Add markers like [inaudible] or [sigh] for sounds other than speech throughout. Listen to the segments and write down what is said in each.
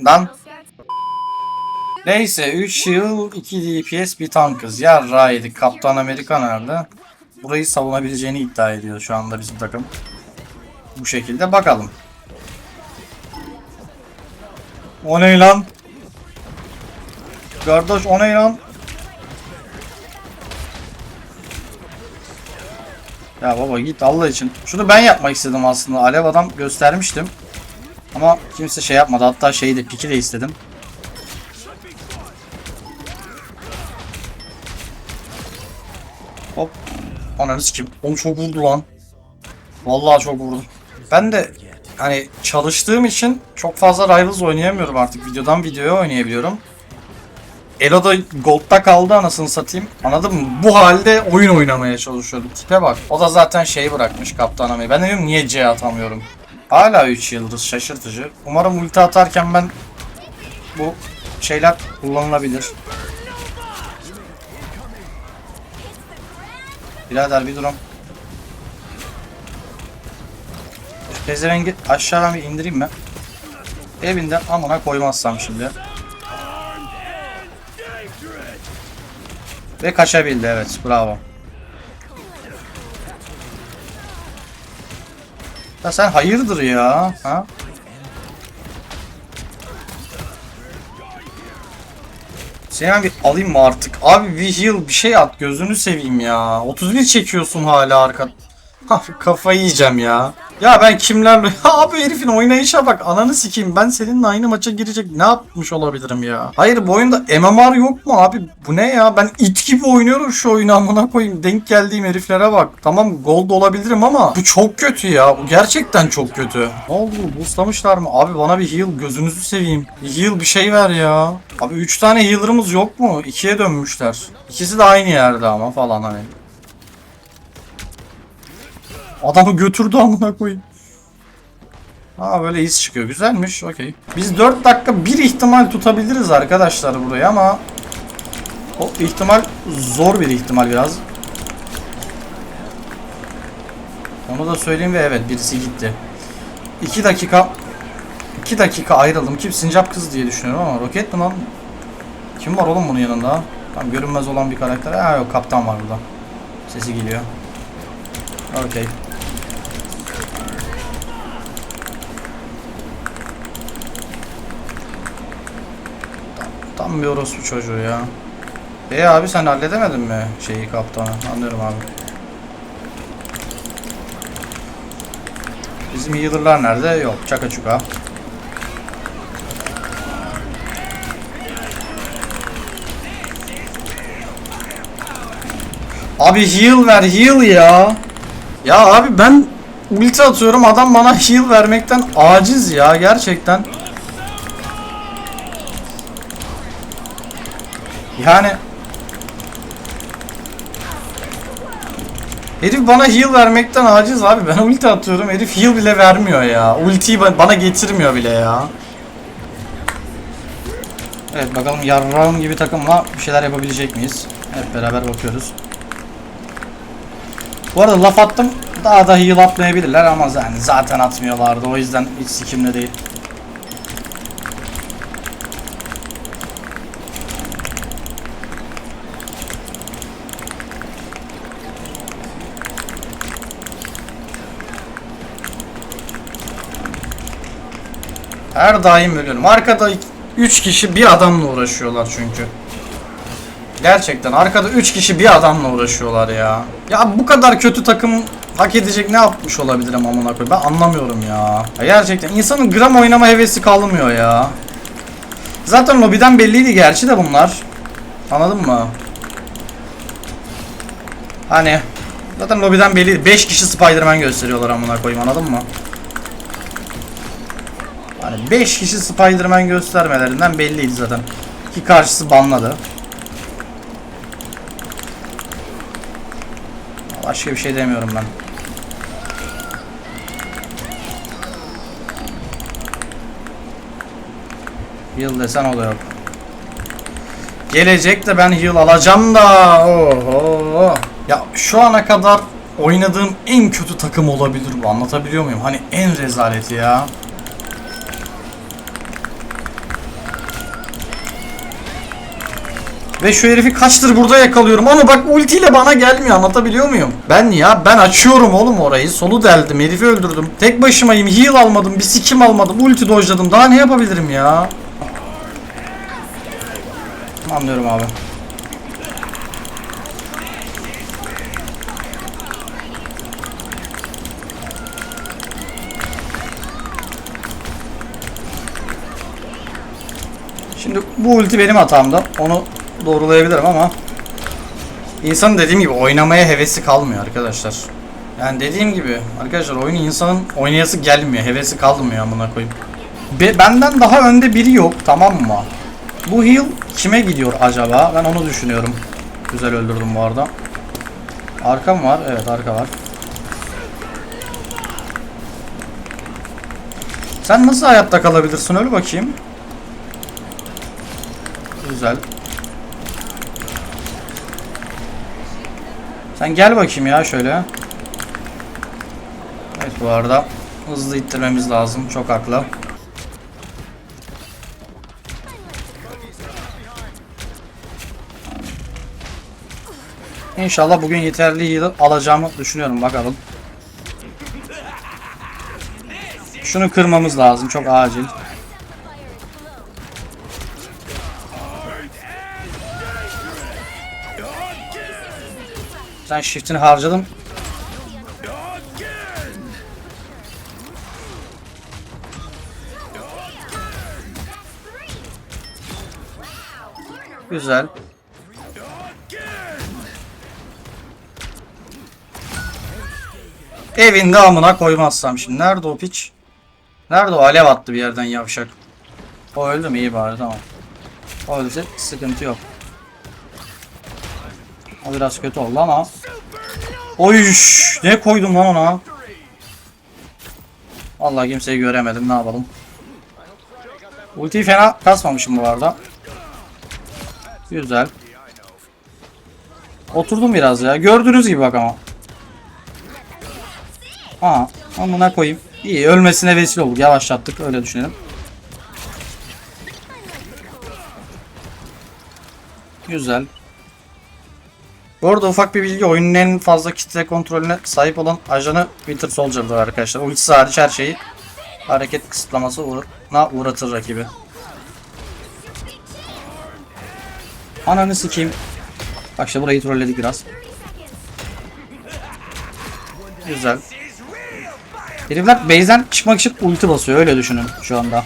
Lan. Neyse 3 yıl 2 DPS bir tankız. Ya Raydik Kaptan Amerika nerede? Burayı savunabileceğini iddia ediyor şu anda bizim takım. Bu şekilde bakalım. O ne lan? Kardeş o ne lan? Ya baba git Allah için. Şunu ben yapmak istedim aslında. Alev adam göstermiştim. Ama kimse şey yapmadı. Hatta şeyi de piki de istedim. Hop. Ananı kim? Oğlum çok vurdu lan. Vallahi çok vurdu. Ben de hani çalıştığım için çok fazla Rivals oynayamıyorum artık. Videodan videoya oynayabiliyorum. Elo da Gold'da kaldı anasını satayım. Anladın mı? Bu halde oyun oynamaya çalışıyordum. Tipe bak. O da zaten şey bırakmış Kaptan Amerika. Ben de diyorum niye C atamıyorum. Hala 3 yıldız şaşırtıcı. Umarım ulti atarken ben bu şeyler kullanılabilir. Birader bir durum. Şu Pezevengi aşağıdan bir indireyim mi? Evinden amına koymazsam şimdi. Ve kaçabildi evet bravo. Ya sen hayırdır ya? Ha? Seni bir alayım mı artık? Abi heal bir şey at gözünü seveyim ya. 31 çekiyorsun hala arka. Abi kafayı yiyeceğim ya. Ya ben kimlerle... [laughs] Abi herifin oynayışa bak. Ananı sikeyim. Ben seninle aynı maça girecek ne yapmış olabilirim ya? Hayır bu oyunda MMR yok mu abi? Bu ne ya? Ben it gibi oynuyorum şu oyunu amına koyayım. Denk geldiğim heriflere bak. Tamam gold olabilirim ama bu çok kötü ya. Bu gerçekten çok kötü. Ne oldu? Boostlamışlar mı? Abi bana bir heal gözünüzü seveyim. Bir heal bir şey ver ya. Abi 3 tane healer'ımız yok mu? 2'ye dönmüşler. İkisi de aynı yerde ama falan hani. Adamı götürdü amına koyayım. Aa böyle his çıkıyor. Güzelmiş. Okey. Biz 4 dakika bir ihtimal tutabiliriz arkadaşlar burayı ama o ihtimal zor bir ihtimal biraz. Onu da söyleyeyim ve evet birisi gitti. 2 dakika 2 dakika ayrıldım. Kim sincap kız diye düşünüyorum ama roket mi lan? Kim var oğlum bunun yanında? Tam görünmez olan bir karakter. Ha yok kaptan var burada. Sesi geliyor. Okey. Tam bir orospu çocuğu ya. E abi sen halledemedin mi şeyi kaptanı? Anlıyorum abi. Bizim healer'lar nerede? Yok. Çaka çuka. Abi heal ver heal ya. Ya abi ben ulti atıyorum adam bana heal vermekten aciz ya gerçekten. Yani Herif bana heal vermekten aciz abi. Ben ulti atıyorum. Herif heal bile vermiyor ya. Ultiyi ba- bana getirmiyor bile ya. Evet bakalım yarrağım gibi takımla bir şeyler yapabilecek miyiz? Hep beraber bakıyoruz. Bu arada laf attım. Daha da heal atmayabilirler ama yani zaten atmıyorlardı. O yüzden hiç sikimde değil. Her daim ölüyorum. Arkada 3 kişi bir adamla uğraşıyorlar çünkü. Gerçekten arkada 3 kişi bir adamla uğraşıyorlar ya. Ya bu kadar kötü takım hak edecek ne yapmış olabilirim amına koyayım. Ben anlamıyorum ya. ya. Gerçekten insanın gram oynama hevesi kalmıyor ya. Zaten lobiden belliydi gerçi de bunlar. Anladın mı? Hani zaten lobiden belli 5 kişi Spider-Man gösteriyorlar amına koyayım anladın mı? Hani 5 kişi Spider-Man göstermelerinden belliydi zaten. Ki karşısı banladı. Başka bir şey demiyorum ben. Heal desen o da. Gelecek de ben heal alacağım da. Oho. Ya şu ana kadar oynadığım en kötü takım olabilir bu. Anlatabiliyor muyum? Hani en rezaleti ya. Ve şu herifi kaçtır burada yakalıyorum ama bak ultiyle bana gelmiyor anlatabiliyor muyum? Ben ya ben açıyorum oğlum orayı solu deldim herifi öldürdüm. Tek başımayım heal almadım bir sikim almadım ulti dojladım daha ne yapabilirim ya? Anlıyorum abi. Şimdi bu ulti benim hatamda. Onu doğrulayabilirim ama insanın dediğim gibi oynamaya hevesi kalmıyor arkadaşlar. Yani dediğim gibi arkadaşlar oyunu insanın oynayası gelmiyor. Hevesi kalmıyor amına koyayım. Be- benden daha önde biri yok tamam mı? Bu heal kime gidiyor acaba? Ben onu düşünüyorum. Güzel öldürdüm bu arada. Arka mı var? Evet arka var. Sen nasıl hayatta kalabilirsin öyle bakayım. Güzel. Sen gel bakayım ya şöyle. Evet bu arada hızlı ittirmemiz lazım. Çok haklı. İnşallah bugün yeterli alacağımı düşünüyorum bakalım. Şunu kırmamız lazım çok acil. Sen shift'ini harcadın. Güzel. Evinde amına koymazsam şimdi. Nerede o piç? Nerede o? Alev attı bir yerden yavşak. O öldü mü? İyi bari tamam. O öldü. Sıkıntı yok. O biraz kötü oldu ama. Oy ne koydum lan ona? Vallahi kimseyi göremedim ne yapalım. Ultiyi fena kasmamışım bu arada. Güzel. Oturdum biraz ya. Gördüğünüz gibi bak ama. Aa, amına koyayım. İyi ölmesine vesile olduk. Yavaşlattık öyle düşünelim. Güzel. Bu arada ufak bir bilgi oyunun en fazla kitle kontrolüne sahip olan ajanı Winter Soldier'dır arkadaşlar. Ultisi hariç her şeyi hareket kısıtlaması uğruna uğratır rakibi. Ananı sikeyim. Bak işte burayı trolledik biraz. Güzel. Herifler base'den çıkmak için ulti basıyor öyle düşünün şu anda.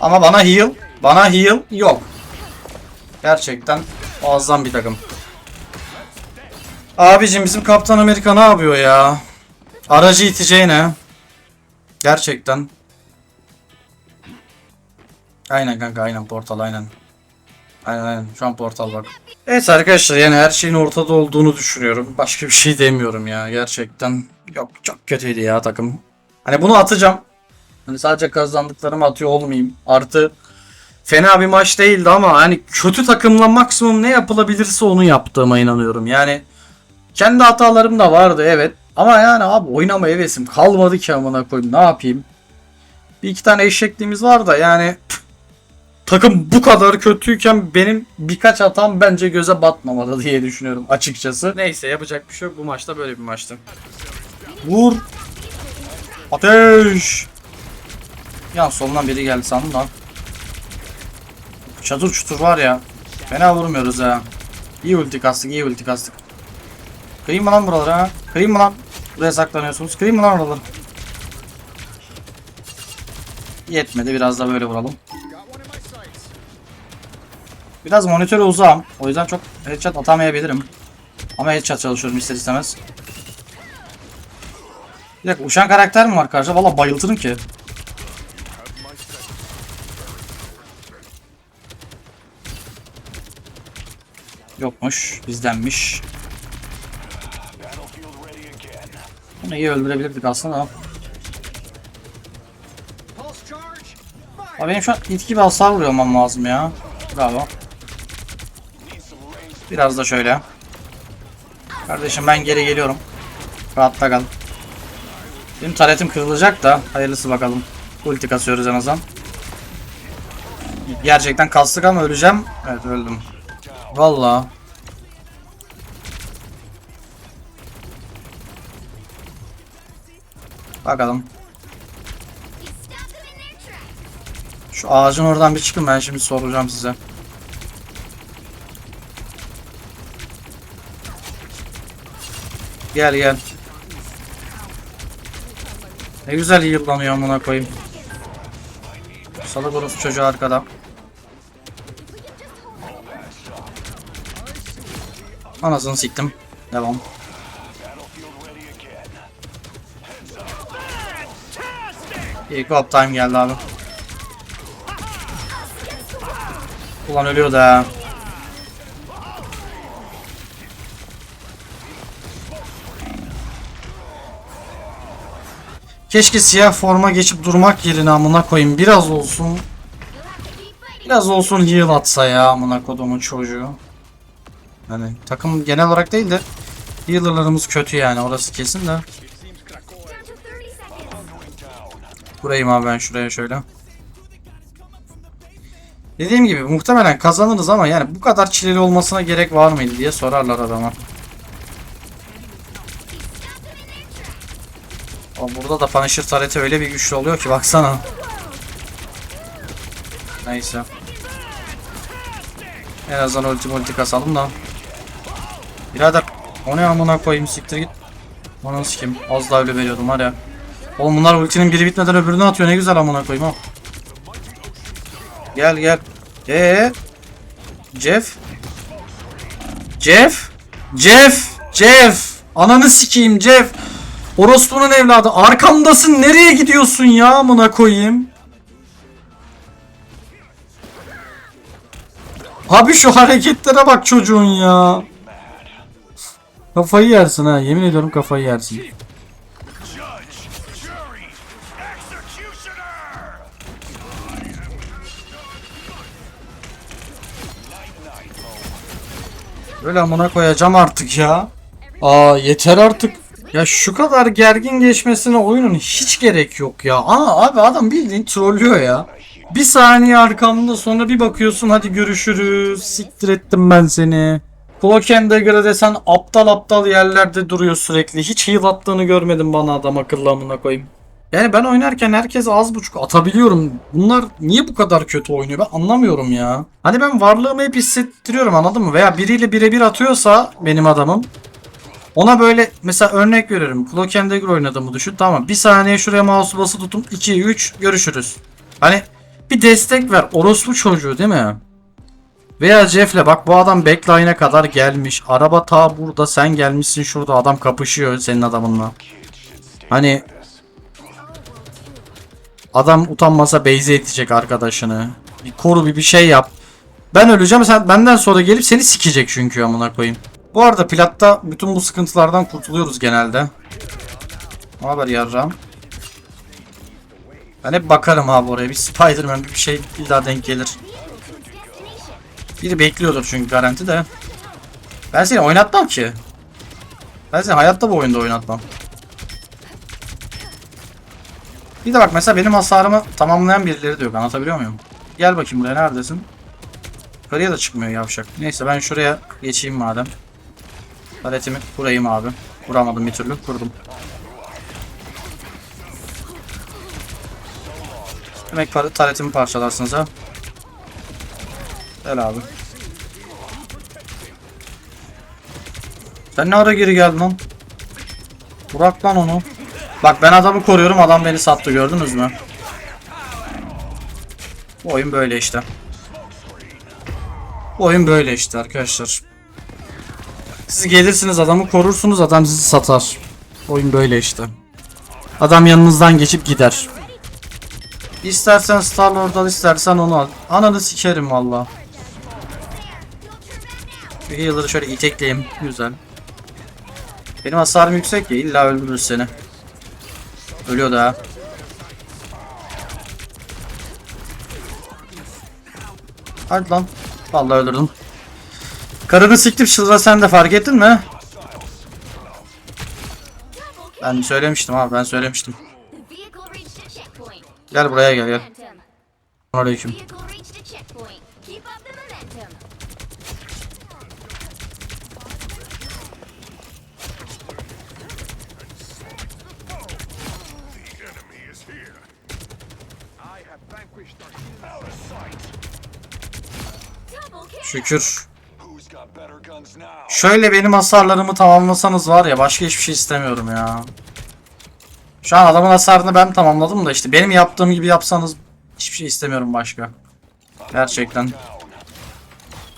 Ama bana heal, bana heal yok. Gerçekten muazzam bir takım. Abicim bizim Kaptan Amerika ne yapıyor ya? Aracı iteceğine. Gerçekten. Aynen kanka aynen portal aynen. Aynen aynen şu an portal bak. Evet arkadaşlar yani her şeyin ortada olduğunu düşünüyorum. Başka bir şey demiyorum ya gerçekten. Yok çok kötüydü ya takım. Hani bunu atacağım. Hani sadece kazandıklarımı atıyor olmayayım. Artı fena bir maç değildi ama hani kötü takımla maksimum ne yapılabilirse onu yaptığıma inanıyorum. Yani kendi hatalarım da vardı evet. Ama yani abi oynama hevesim kalmadı ki amına koyayım ne yapayım. Bir iki tane eşekliğimiz var da yani takım bu kadar kötüyken benim birkaç hatam bence göze batmamalı diye düşünüyorum açıkçası. Neyse yapacak bir şey yok bu maçta böyle bir maçtı. Vur. Ateş. Ya soldan biri geldi sandım da. Çatır çutur var ya. Fena vurmuyoruz ha. İyi ulti kastık, iyi ulti kastık. Kırayım mı lan buraları ha? Kırayım mı lan? Buraya saklanıyorsunuz. Kırayım mı lan oraları? Yetmedi. Biraz da böyle vuralım. Biraz monitöre uzağım. O yüzden çok headshot atamayabilirim. Ama headshot çalışıyorum ister istemez. Bir dakika uçan karakter mi var karşıda? Valla bayıltırım ki. Yokmuş. Bizdenmiş. Bunu iyi öldürebilirdik aslında ama. Abi benim şu an it gibi hasar vuruyor lazım ya. Bravo. Biraz da şöyle. Kardeşim ben geri geliyorum. Rahatta kal. Benim taretim kırılacak da hayırlısı bakalım. Ulti kasıyoruz en azından. Gerçekten kastık ama öleceğim. Evet öldüm. Valla. Bakalım. Şu ağacın oradan bir çıkın ben şimdi soracağım size. Gel gel. Ne güzel yıllanıyor amına koyayım. Salı burası çocuğu arkada. Anasını siktim. Devam. İyi go time geldi abi. Ulan ölüyor da. Keşke siyah forma geçip durmak yerine amına koyayım biraz olsun. Biraz olsun heal atsa ya amına kodumun çocuğu. Hani takım genel olarak değil de healer'larımız kötü yani orası kesin de. Burayım abi ben şuraya şöyle. Dediğim gibi muhtemelen kazanırız ama yani bu kadar çileli olmasına gerek var mıydı diye sorarlar adama. Ama burada da Punisher tareti öyle bir güçlü oluyor ki baksana. Neyse. En azından ulti multi kasalım da. Birader o ne amına koyayım siktir git. Onu sikim. Az daha öyle veriyordum var ya. Oğlum bunlar ultinin biri bitmeden öbürünü atıyor ne güzel amına koyayım ha. Gel gel. Ee, Jeff. Jeff. Jeff. Jeff. Ananı sikeyim Jeff. Orospu'nun evladı. Arkamdasın. Nereye gidiyorsun ya amına koyayım? Abi şu hareketlere bak çocuğun ya. Kafayı yersin ha. Yemin ediyorum kafayı yersin. Böyle amına koyacağım artık ya. Aa yeter artık. Ya şu kadar gergin geçmesine oyunun hiç gerek yok ya. Aa abi adam bildiğin trollüyor ya. Bir saniye arkamda sonra bir bakıyorsun hadi görüşürüz. Siktir ettim ben seni. Cloak and Dagger'a desen aptal aptal yerlerde duruyor sürekli. Hiç heal attığını görmedim bana adam akıllı amına koyayım. Yani ben oynarken herkes az buçuk atabiliyorum. Bunlar niye bu kadar kötü oynuyor ben anlamıyorum ya. Hani ben varlığımı hep hissettiriyorum anladın mı? Veya biriyle birebir atıyorsa benim adamım. Ona böyle mesela örnek veriyorum. Cloak and Dagger oynadığımı düşün. Tamam bir saniye şuraya mouse'u basılı tutun. 2 3 görüşürüz. Hani bir destek ver. Orospu çocuğu değil mi? Veya Jeff'le bak bu adam backline'e kadar gelmiş. Araba ta burada sen gelmişsin şurada adam kapışıyor senin adamınla. Hani Adam utanmasa beyze edecek arkadaşını. Bir koru bir bir şey yap. Ben öleceğim sen benden sonra gelip seni sikecek çünkü amına koyayım. Bu arada platta bütün bu sıkıntılardan kurtuluyoruz genelde. Ne haber yarram? Ben hep bakarım abi oraya. Bir Spider-Man bir şey illa denk gelir. Biri bekliyordur çünkü garanti de. Ben seni oynatmam ki. Ben seni hayatta bu oyunda oynatmam. Bir de bak mesela benim hasarımı tamamlayan birileri de yok. Anlatabiliyor muyum? Gel bakayım buraya neredesin? Yukarıya da çıkmıyor yavşak. Neyse ben şuraya geçeyim madem. Paletimi kurayım abi. Kuramadım bir türlü. Kurdum. Demek par taretimi parçalarsınız ha. Gel abi. Sen ne ara geri geldin lan? Bırak lan onu. Bak ben adamı koruyorum adam beni sattı gördünüz mü? Bu oyun böyle işte. Bu oyun böyle işte arkadaşlar. Siz gelirsiniz adamı korursunuz adam sizi satar. Oyun böyle işte. Adam yanınızdan geçip gider. İstersen Star Lord al istersen onu al. Ananı sikerim valla. Bir healer'ı şöyle itekleyeyim. Güzel. Benim hasarım yüksek ya illa öldürür seni. Ölüyor da. Hadi lan. Vallahi öldürdüm. Karını siktim çıldıra sen de fark ettin mi? Ben söylemiştim abi ben söylemiştim. Gel buraya gel gel. Aleyküm. Şükür. Şöyle benim hasarlarımı tamamlasanız var ya başka hiçbir şey istemiyorum ya. Şu an adamın hasarını ben tamamladım da işte benim yaptığım gibi yapsanız hiçbir şey istemiyorum başka. Gerçekten.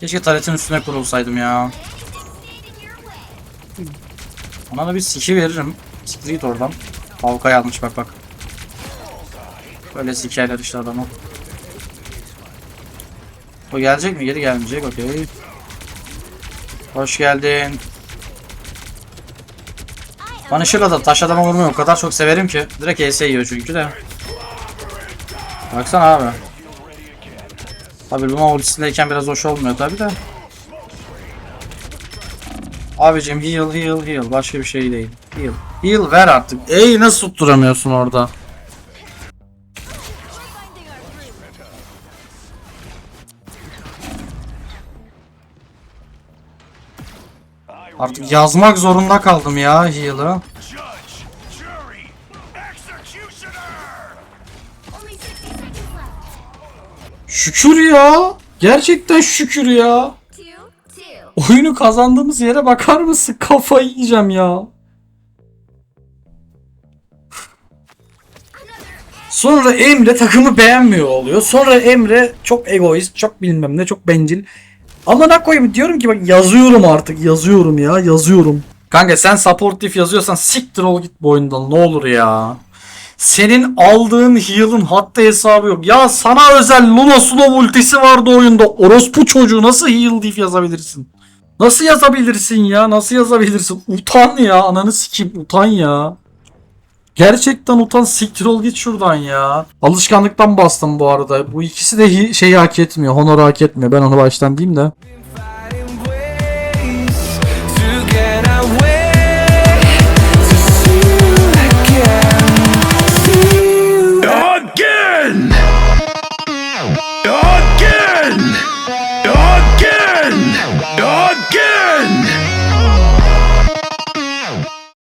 Keşke taletin üstüne kurulsaydım ya. Ona da bir siki veririm. Siktir git oradan. Havkay almış bak bak. Böyle sikerler işte adamı. O gelecek mi? Geri gelmeyecek. Okey. Hoş geldin. Punisher'la da taş adama vurmayı o kadar çok severim ki. Direkt ES yiyor çünkü de. Baksana abi. Tabi Luma ultisindeyken biraz hoş olmuyor tabi de. Abicim heal heal heal başka bir şey değil. Heal. Heal ver artık. Ey nasıl tutturamıyorsun orada? Artık yazmak zorunda kaldım ya heal'ı. Judge, jury, executioner. Only 60 seconds left. Şükür ya. Gerçekten şükür ya. Oyunu kazandığımız yere bakar mısın? Kafayı yiyeceğim ya. Sonra Emre takımı beğenmiyor oluyor. Sonra Emre çok egoist, çok bilmem ne, çok bencil. Amına koyayım diyorum ki bak yazıyorum artık. Yazıyorum ya, yazıyorum. Kanka sen supportif yazıyorsan siktir ol git bu oyundan ne olur ya. Senin aldığın heal'ın hatta hesabı yok. Ya sana özel Luna Slow ultisi vardı oyunda. Orospu çocuğu nasıl heal diff yazabilirsin? Nasıl yazabilirsin ya? Nasıl yazabilirsin? Utan ya. Ananı sikeyim utan ya. Gerçekten utan siktir ol git şuradan ya. Alışkanlıktan bastım bu arada. Bu ikisi de şeyi hak etmiyor. Honor'u hak etmiyor. Ben onu baştan diyeyim de.